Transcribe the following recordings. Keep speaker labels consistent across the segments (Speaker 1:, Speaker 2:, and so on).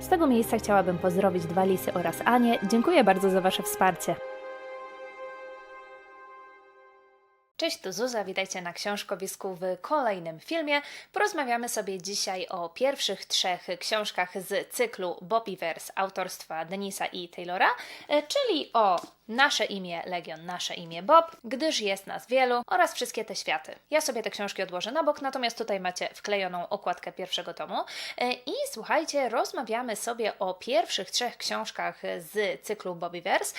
Speaker 1: Z tego miejsca chciałabym pozdrowić dwa lisy oraz Anię. Dziękuję bardzo za Wasze wsparcie. Cześć, tu Zuza, witajcie na Książkowisku w kolejnym filmie. Porozmawiamy sobie dzisiaj o pierwszych trzech książkach z cyklu Bobbyverse autorstwa Denisa i Taylora, e, czyli o Nasze imię Legion, nasze imię Bob, gdyż jest nas wielu oraz wszystkie te światy. Ja sobie te książki odłożę na bok, natomiast tutaj macie wklejoną okładkę pierwszego tomu. E, I słuchajcie, rozmawiamy sobie o pierwszych trzech książkach z cyklu Bobbyverse,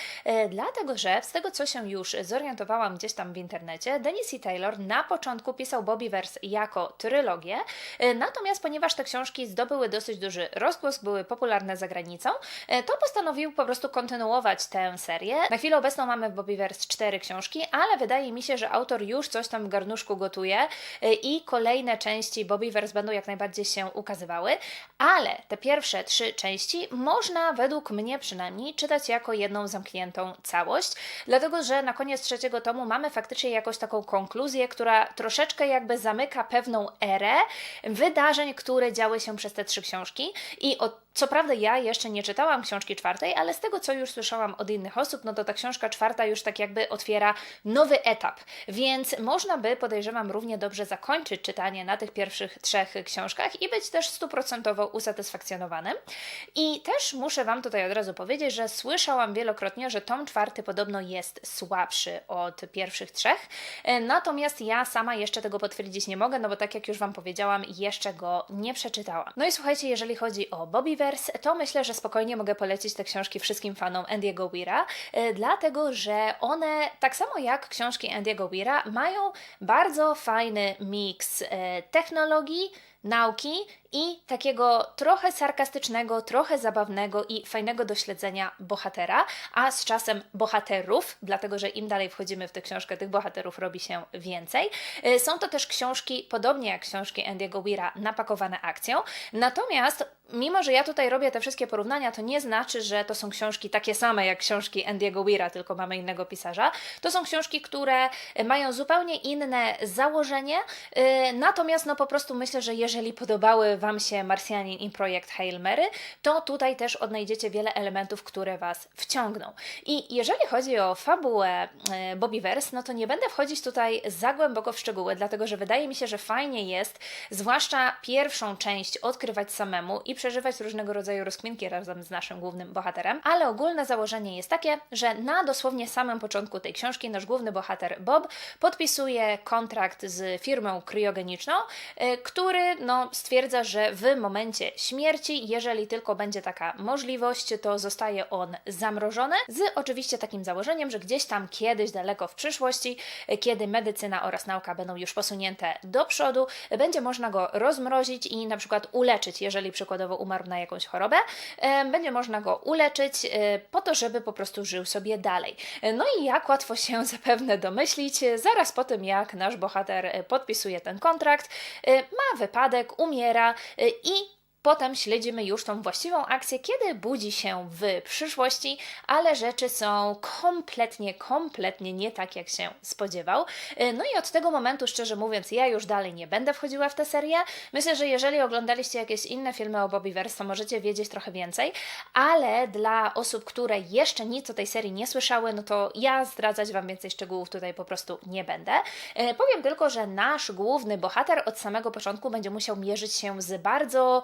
Speaker 1: dlatego że z tego co się już zorientowałam gdzieś tam w internecie, Denis i Taylor na początku pisał Bobbyverse jako trylogię, e, natomiast ponieważ te książki zdobyły dosyć duży rozgłos, były popularne za granicą, to postanowił po prostu kontynuować tę serię. Na chwilę obecną mamy w Bobbyverse cztery książki, ale wydaje mi się, że autor już coś tam w garnuszku gotuje y, i kolejne części Bobbyverse będą jak najbardziej się ukazywały, ale te pierwsze trzy części można według mnie przynajmniej czytać jako jedną zamkniętą całość, dlatego że na koniec trzeciego tomu mamy faktycznie jakąś taką konkluzję, która troszeczkę jakby zamyka pewną erę wydarzeń, które działy się przez te trzy książki i od co prawda ja jeszcze nie czytałam książki czwartej, ale z tego co już słyszałam od innych osób, no to ta książka czwarta już tak jakby otwiera nowy etap, więc można by, podejrzewam, równie dobrze zakończyć czytanie na tych pierwszych trzech książkach i być też stuprocentowo usatysfakcjonowanym. I też muszę Wam tutaj od razu powiedzieć, że słyszałam wielokrotnie, że tom czwarty podobno jest słabszy od pierwszych trzech, e, natomiast ja sama jeszcze tego potwierdzić nie mogę, no bo tak jak już Wam powiedziałam, jeszcze go nie przeczytałam. No i słuchajcie, jeżeli chodzi o Bobby to myślę, że spokojnie mogę polecić te książki wszystkim fanom Andy'ego Weira, e, dlatego że one, tak samo jak książki Andy'ego Weira, mają bardzo fajny miks e, technologii, nauki i takiego trochę sarkastycznego, trochę zabawnego i fajnego do śledzenia bohatera, a z czasem bohaterów, dlatego że im dalej wchodzimy w tę książkę, tych bohaterów robi się więcej. E, są to też książki, podobnie jak książki Andy'ego Weira, napakowane akcją, natomiast mimo, że ja tutaj robię te wszystkie porównania, to nie znaczy, że to są książki takie same jak książki Andy'ego Weira, tylko mamy innego pisarza. To są książki, które mają zupełnie inne założenie, e, natomiast no po prostu myślę, że jeżeli podobały Wam się Marsjanin i projekt Hail Mary, to tutaj też odnajdziecie wiele elementów, które Was wciągną. I jeżeli chodzi o fabułę e, Bobbyverse, no to nie będę wchodzić tutaj za głęboko w szczegóły, dlatego że wydaje mi się, że fajnie jest, zwłaszcza pierwszą część odkrywać samemu i przeżywać różnego rodzaju rozkminki razem z naszym głównym bohaterem, ale ogólne założenie jest takie, że na dosłownie samym początku tej książki nasz główny bohater Bob podpisuje kontrakt z firmą kryogeniczną, e, który no, stwierdza, że w momencie śmierci, jeżeli tylko będzie taka możliwość, to zostaje on zamrożony, z oczywiście takim założeniem, że gdzieś tam kiedyś daleko w przyszłości, kiedy medycyna oraz nauka będą już posunięte do przodu, będzie można go rozmrozić i na przykład uleczyć, jeżeli przykładowo umarł na jakąś chorobę, będzie można go uleczyć e, po to, żeby po prostu żył sobie dalej. No i jak łatwo się zapewne domyślić, zaraz po tym jak nasz bohater podpisuje ten kontrakt, e, ma wypadek, umiera e, i Potem śledzimy już tą właściwą akcję, kiedy budzi się w przyszłości, ale rzeczy są kompletnie, kompletnie nie tak, jak się spodziewał. Y, no i od tego momentu, szczerze mówiąc, ja już dalej nie będę wchodziła w tę serię. Myślę, że jeżeli oglądaliście jakieś inne filmy o Bobbyverse, to możecie wiedzieć trochę więcej, ale dla osób, które jeszcze nic o tej serii nie słyszały, no to ja zdradzać Wam więcej szczegółów tutaj po prostu nie będę. Y, powiem tylko, że nasz główny bohater od samego początku będzie musiał mierzyć się z bardzo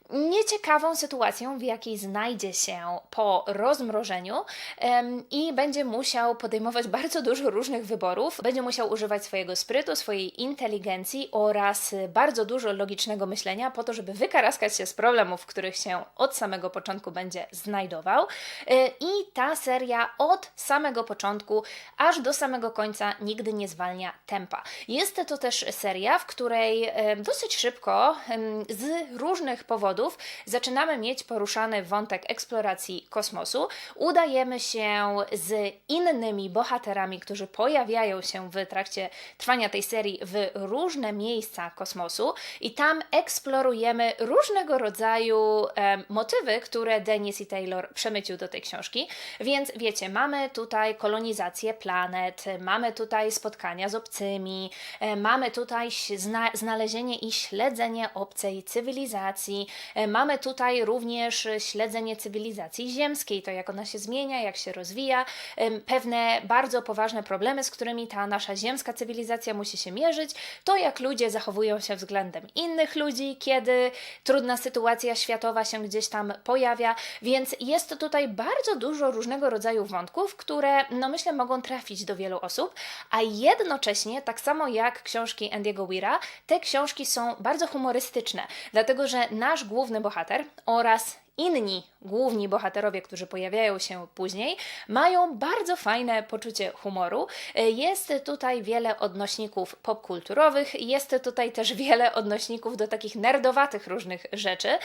Speaker 1: nieciekawą sytuacją, w jakiej znajdzie się po rozmrożeniu i będzie musiał podejmować bardzo dużo różnych wyborów. Będzie musiał używać swojego sprytu, swojej inteligencji oraz bardzo dużo logicznego myślenia po to, żeby wykaraskać się z problemów, w których się od samego początku będzie znajdował. E, I ta seria od samego początku aż do samego końca nigdy nie zwalnia tempa. Jest to też seria, w której dosyć szybko z różnych powodów zaczynamy mieć poruszany wątek eksploracji kosmosu. Udajemy się z innymi bohaterami, którzy pojawiają się w trakcie trwania tej serii w różne miejsca kosmosu i tam eksplorujemy różnego rodzaju e, motywy, które Denis i Taylor przemycił do tej książki. Więc wiecie, mamy tutaj kolonizację planet, mamy tutaj spotkania z obcymi, e, mamy tutaj zna znalezienie i śledzenie obcej cywilizacji, Mamy tutaj również e, śledzenie cywilizacji ziemskiej, to jak ona się zmienia, jak się rozwija, pewne bardzo poważne problemy, z którymi ta nasza ziemska cywilizacja musi się mierzyć, to jak ludzie zachowują się względem innych ludzi, kiedy trudna sytuacja światowa się gdzieś tam pojawia, więc jest tutaj bardzo dużo różnego rodzaju wątków, które no myślę mogą trafić do wielu osób, a jednocześnie tak samo jak książki Andy'ego Weira, te książki są bardzo humorystyczne, dlatego że nasz główny bohater oraz inni główni bohaterowie, którzy pojawiają się później, mają bardzo fajne poczucie humoru. Jest tutaj wiele odnośników popkulturowych, jest tutaj też wiele odnośników do takich nerdowatych różnych rzeczy.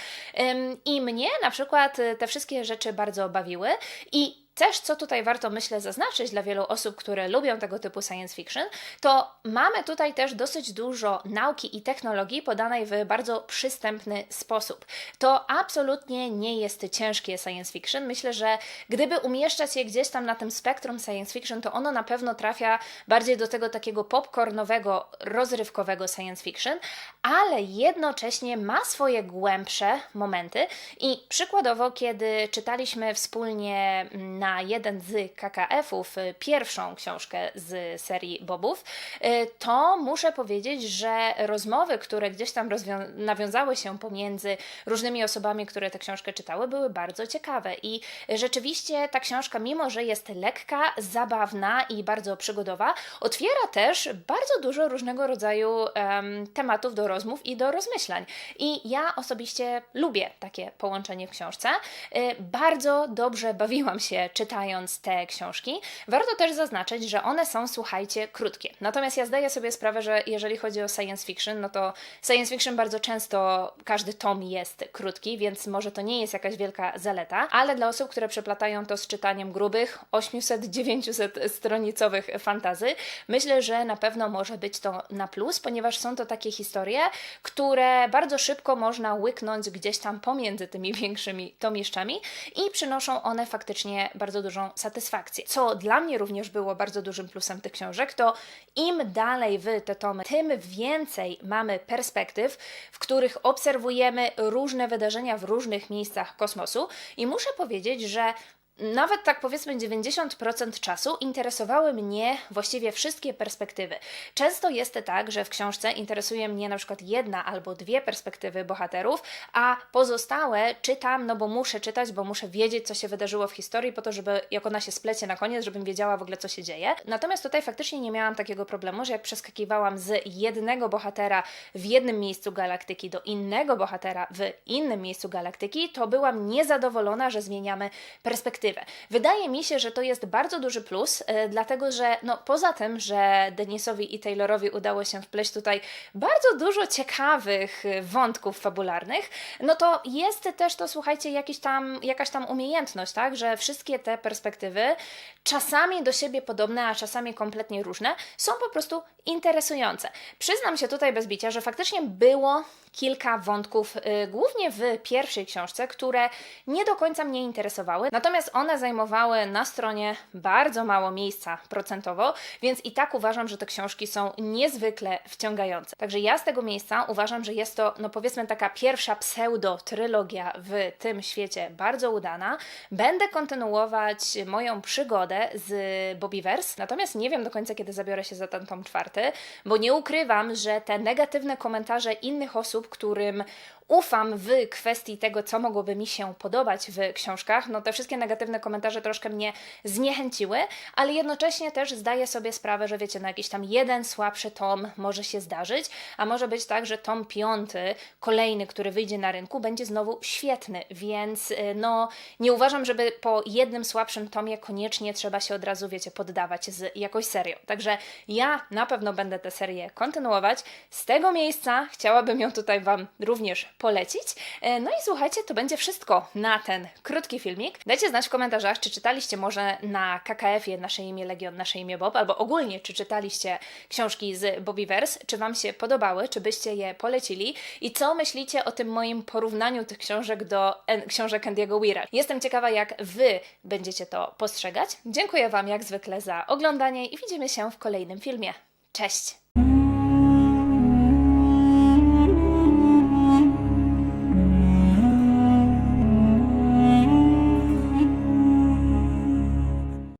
Speaker 1: I mnie na przykład te wszystkie rzeczy bardzo bawiły i też, co tutaj warto, myślę, zaznaczyć dla wielu osób, które lubią tego typu science fiction, to mamy tutaj też dosyć dużo nauki i technologii podanej w bardzo przystępny sposób. To absolutnie nie jest ciężkie science fiction. Myślę, że gdyby umieszczać je gdzieś tam na tym spektrum science fiction, to ono na pewno trafia bardziej do tego takiego popcornowego, rozrywkowego science fiction, ale jednocześnie ma swoje głębsze momenty i przykładowo, kiedy czytaliśmy wspólnie na jeden z KKF-ów y, pierwszą książkę z serii Bobów, y, to muszę powiedzieć, że rozmowy, które gdzieś tam nawiązały się pomiędzy różnymi osobami, które tę książkę czytały, były bardzo ciekawe i rzeczywiście ta książka, mimo że jest lekka, zabawna i bardzo przygodowa, otwiera też bardzo dużo różnego rodzaju em, tematów do rozmów i do rozmyślań. I ja osobiście lubię takie połączenie w książce. Y, Bardzo dobrze bawiłam się czytając te książki. Warto też zaznaczyć, że one są, słuchajcie, krótkie. Natomiast ja zdaję sobie sprawę, że jeżeli chodzi o science fiction, no to science fiction bardzo często każdy tom jest krótki, więc może to nie jest jakaś wielka zaleta, ale dla osób, które przeplatają to z czytaniem grubych, 800-900 stronicowych fantazy, myślę, że na pewno może być to na plus, ponieważ są to takie historie, które bardzo szybko można łyknąć gdzieś tam pomiędzy tymi większymi tomieszczami i przynoszą one faktycznie bardzo dużą satysfakcję. Co dla mnie również było bardzo dużym plusem tych książek, to im dalej w te tomy, tym więcej mamy perspektyw, w których obserwujemy różne wydarzenia w różnych miejscach kosmosu i muszę powiedzieć, że nawet tak powiedzmy 90% czasu interesowały mnie właściwie wszystkie perspektywy. Często jest tak, że w książce interesuje mnie na przykład jedna albo dwie perspektywy bohaterów, a pozostałe czytam, no bo muszę czytać, bo muszę wiedzieć, co się wydarzyło w historii, po to, żeby jak ona się splecie na koniec, żebym wiedziała w ogóle, co się dzieje. Natomiast tutaj faktycznie nie miałam takiego problemu, że jak przeskakiwałam z jednego bohatera w jednym miejscu galaktyki do innego bohatera w innym miejscu galaktyki, to byłam niezadowolona, że zmieniamy perspektywę. Wydaje mi się, że to jest bardzo duży plus, e, dlatego że no, poza tym, że Denisowi i Taylorowi udało się wpleść tutaj bardzo dużo ciekawych e, wątków fabularnych, no to jest też to, słuchajcie, jakiś tam, jakaś tam umiejętność, tak, że wszystkie te perspektywy, czasami do siebie podobne, a czasami kompletnie różne, są po prostu interesujące. Przyznam się tutaj bez bicia, że faktycznie było kilka wątków, y, głównie w pierwszej książce, które nie do końca mnie interesowały, natomiast one zajmowały na stronie bardzo mało miejsca procentowo, więc i tak uważam, że te książki są niezwykle wciągające. Także ja z tego miejsca uważam, że jest to, no powiedzmy, taka pierwsza pseudo-trylogia w tym świecie bardzo udana. Będę kontynuować moją przygodę z Bobbyverse, natomiast nie wiem do końca, kiedy zabiorę się za ten tom czwarty, bo nie ukrywam, że te negatywne komentarze innych osób, którym ufam w kwestii tego, co mogłoby mi się podobać w książkach, no te wszystkie negatywne komentarze troszkę mnie zniechęciły, ale jednocześnie też zdaję sobie sprawę, że wiecie, no jakiś tam jeden słabszy tom może się zdarzyć, a może być tak, że tom piąty, kolejny, który wyjdzie na rynku, będzie znowu świetny, więc y, no nie uważam, żeby po jednym słabszym tomie koniecznie trzeba się od razu, wiecie, poddawać z jakąś serią. Także ja na pewno będę tę serię kontynuować. Z tego miejsca chciałabym ją tutaj Wam również polecić. E, No i słuchajcie, to będzie wszystko na ten krótki filmik. Dajcie znać w komentarzach, czy czytaliście może na KKF-ie Nasze imię Legion, Nasze imię Bob, albo ogólnie, czy czytaliście książki z Bobbyverse, czy Wam się podobały, czy byście je polecili i co myślicie o tym moim porównaniu tych książek do en- książek Andy'ego Weira. Jestem ciekawa, jak Wy będziecie to postrzegać. Dziękuję Wam jak zwykle za oglądanie i widzimy się w kolejnym filmie. Cześć!